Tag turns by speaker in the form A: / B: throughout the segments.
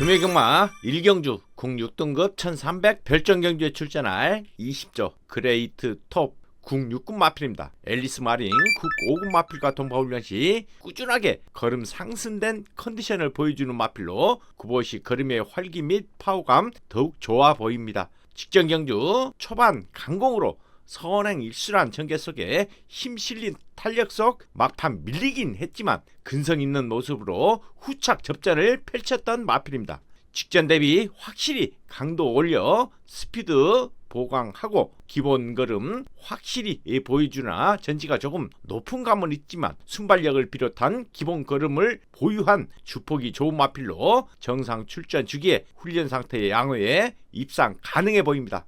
A: 금해경마 1경주 국 6등급 1300 별정경주에 출전할 20조 그레이트 톱 국 6군 마필입니다. 앨리스 마린 국 5군 마필과 동파훈련 시 꾸준하게 걸음 상승된 컨디션을 보여주는 마필로 구보시 걸음의 활기 및 파워감 더욱 좋아 보입니다. 직전 경주 초반 강공으로 선행 일수란 전개 속에 힘 실린 탄력 속 막판 밀리긴 했지만 근성 있는 모습으로 후착 접전을 펼쳤던 마필입니다. 직전 대비 확실히 강도 올려 스피드 보강하고 기본 걸음 확실히 보여주나 전지가 조금 높은 감은 있지만 순발력을 비롯한 기본 걸음을 보유한 주폭이 좋은 마필로 정상 출전 주기에 훈련 상태의 양호에 입상 가능해 보입니다.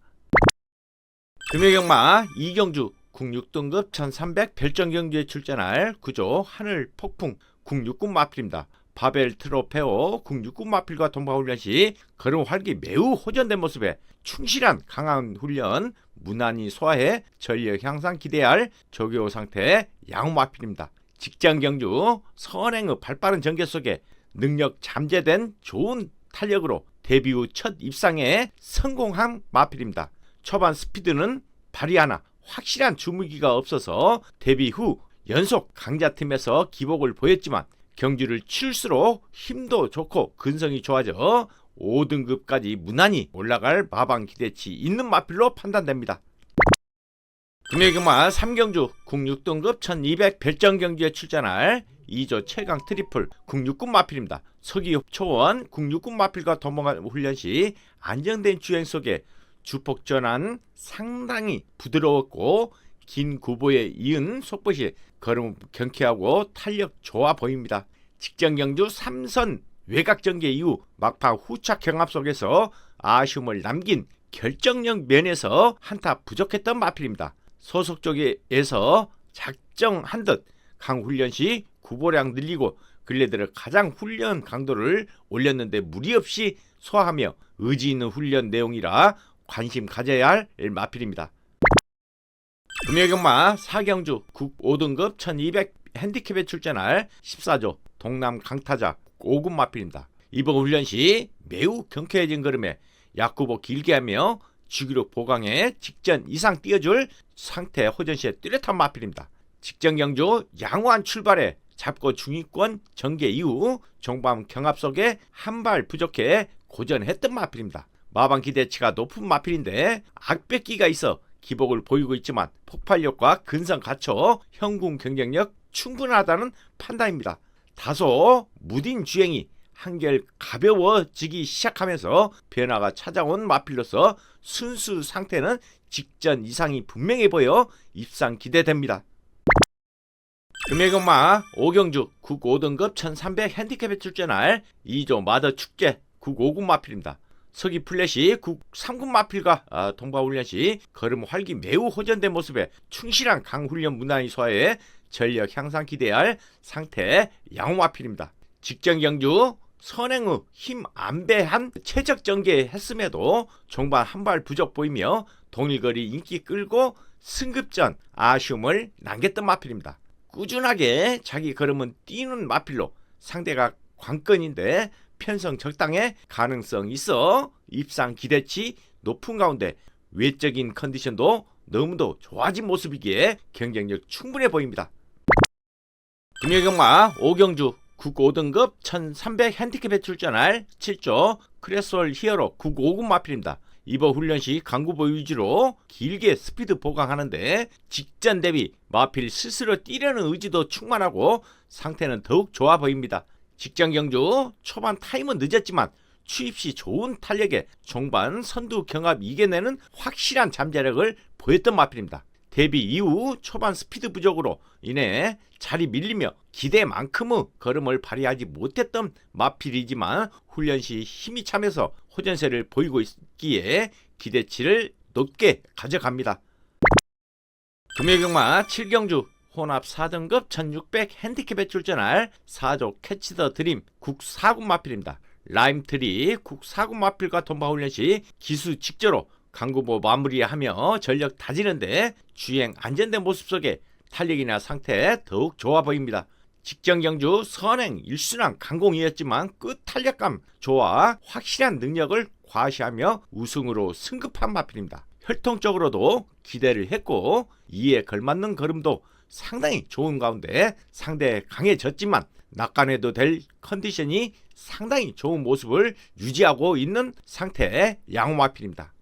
A: 금요경마 이경주 국 6등급 1300 별정경주에 출전할 구조 하늘 폭풍 국 6군 마필입니다. 바벨 트로페오 국 6군 마필과 동바 훈련 시 걸음 활기 매우 호전된 모습에 충실한 강한 훈련 무난히 소화해 전력 향상 기대할 조교 상태 양호 마필입니다. 직장 경주 선행의 발빠른 전개 속에 능력 잠재된 좋은 탄력으로 데뷔 후 첫 입상에 성공한 마필입니다. 초반 스피드는 발휘하나 확실한 주무기가 없어서 데뷔 후 연속 강자팀에서 기복을 보였지만 경주를 칠수록 힘도 좋고 근성이 좋아져 5등급까지 무난히 올라갈 마방 기대치 있는 마필로 판단됩니다. 금요일경마 3경주 국 6등급 1200 별정 경주에 출전할 2조 최강 트리플 국 6군 마필입니다. 서기 초원 국 6군 마필과 도망한 훈련 시 안정된 주행 속에 주폭 전환 상당히 부드러웠고 긴 구보에 이은 속보시 걸음 경쾌하고 탄력 좋아 보입니다. 직전 경주 3선 외곽 전개 이후 막판 후착 경합 속에서 아쉬움을 남긴 결정력 면에서 한타 부족했던 마필입니다. 소속 쪽에서 작정한 듯 강훈련 시 구보량 늘리고 근래 들어 가장 훈련 강도를 올렸는데 무리 없이 소화하며 의지 있는 훈련 내용이라 관심 가져야 할 마필입니다. 금요 경마 4경주 국 5등급 1200 핸디캡에 출전할 14조 동남 강타자 5군 마필입니다. 이번 훈련 시 매우 경쾌해진 걸음에 약구보 길게 하며 주기력 보강에 직전 이상 뛰어줄 상태 호전 시에 뚜렷한 마필입니다. 직전 경주 양호한 출발에 잡고 중위권 전개 이후 종밤 경합 속에 한 발 부족해 고전했던 마필입니다. 마방 기대치가 높은 마필인데 악백기가 있어 기복을 보이고 있지만 폭발력과 근성 갖춰 현궁 경쟁력 충분하다는 판단입니다. 다소 무딘 주행이 한결 가벼워지기 시작하면서 변화가 찾아온 마필로서 순수 상태는 직전 이상이 분명해 보여 입상 기대됩니다. 금해경마 5경주 국 5등급 1300 핸디캡에 출전할 2조 마더 축제 국 5군 마필입니다. 서기 플래시 국 3군 마필과 아, 동바훈련 시 걸음 활기 매우 호전된 모습에 충실한 강훈련 문화의 소화에 전력 향상 기대할 상태 양호 마필입니다. 직전 경주 선행의 힘 안배한 최적 전개했음에도 종반 한 발 부족 보이며 동일거리 인기 끌고 승급전 아쉬움을 남겼던 마필입니다. 꾸준하게 자기 걸음은 뛰는 마필로 상대가 관건인데 편성 적당해 가능성 있어 입상 기대치 높은 가운데 외적인 컨디션도 너무도 좋아진 모습이기에 경쟁력 충분해 보입니다. 금요경마 5경주 국 5등급 1300 핸디캡에 출전할 7조 크레솔 히어로 국 5군 마필입니다. 이번 훈련 시 강구보 위주로 길게 스피드 보강하는데 직전 대비 마필 스스로 뛰려는 의지도 충만하고 상태는 더욱 좋아 보입니다. 직전 경주 초반 타임은 늦었지만 추입 시 좋은 탄력에 종반 선두 경합 이겨내는 확실한 잠재력을 보였던 마필입니다. 데뷔 이후 초반 스피드 부족으로 인해 자리 밀리며 기대만큼의 걸음을 발휘하지 못했던 마필이지만 훈련 시 힘이 차면서 호전세를 보이고 있기에 기대치를 높게 가져갑니다. 금요경마 7경주 혼합 4등급 1600 핸디캡에 출전할 4조 캐치 더 드림 국 4군 마필입니다. 라임트리 국 4군 마필과 돈바 훈련 시 기수 직저로 강구보 마무리하며 전력 다지는데 주행 안전된 모습 속에 탄력이나 상태 더욱 좋아 보입니다. 직전 경주 선행 1순환 강공이었지만 끝 탄력감 좋아 확실한 능력을 과시하며 우승으로 승급한 마필입니다. 혈통적으로도 기대를 했고 이에 걸맞는 걸음도 상당히 좋은 가운데 상대 강해졌지만 낙관해도 될 컨디션이 상당히 좋은 모습을 유지하고 있는 상태의 양호마필입니다.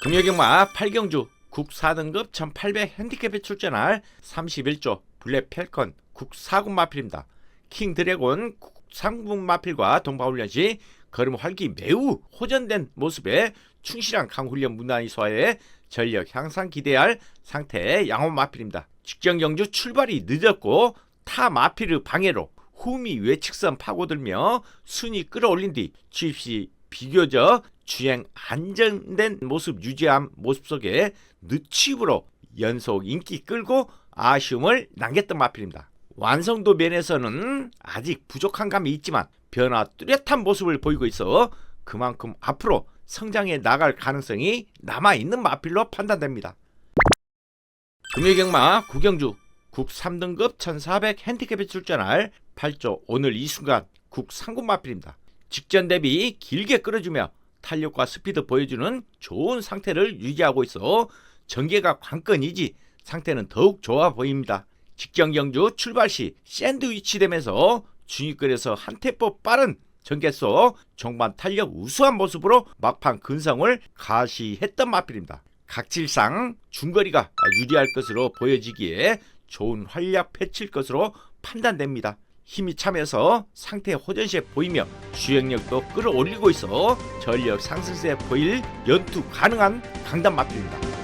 A: 금요경마 8경주 국 4등급 1800 핸디캡에 출전할 31조 블랙 펠컨 국 4군 마필입니다. 킹 드래곤 국 3군 마필과 동바훈련 시 걸음 활기 매우 호전된 모습에 충실한 강훈련 문화의 소화에 전력 향상 기대할 상태의 양호 마필입니다. 직전 경주 출발이 늦었고 타 마필의 방해로 후미 외측선 파고들며 순위 끌어올린 뒤 취입시 비교적 주행 안정된 모습 유지한 모습 속에 늦취입으로 연속 인기 끌고 아쉬움을 남겼던 마필입니다. 완성도 면에서는 아직 부족한 감이 있지만 변화 뚜렷한 모습을 보이고 있어 그만큼 앞으로 성장해 나갈 가능성이 남아있는 마필로 판단됩니다. 금요경마 구경주 국 3등급 1400 핸디캡에 출전할 8조 오늘 이 순간 국 3군 마필입니다. 직전 대비 길게 끌어주며 탄력과 스피드 보여주는 좋은 상태를 유지하고 있어 전개가 관건이지 상태는 더욱 좋아 보입니다. 직전 경주 출발 시 샌드위치 되면서 중위권에서 한 템포 빠른 전개소 종반 탄력 우수한 모습으로 막판 근성을 가시했던 마필입니다. 각질상 중거리가 유리할 것으로 보여지기에 좋은 활약 펼칠 것으로 판단됩니다. 힘이 차면서 상태 호전시에 보이며 주행력도 끌어올리고 있어 전력 상승세 보일 연투 가능한 강단 마필입니다.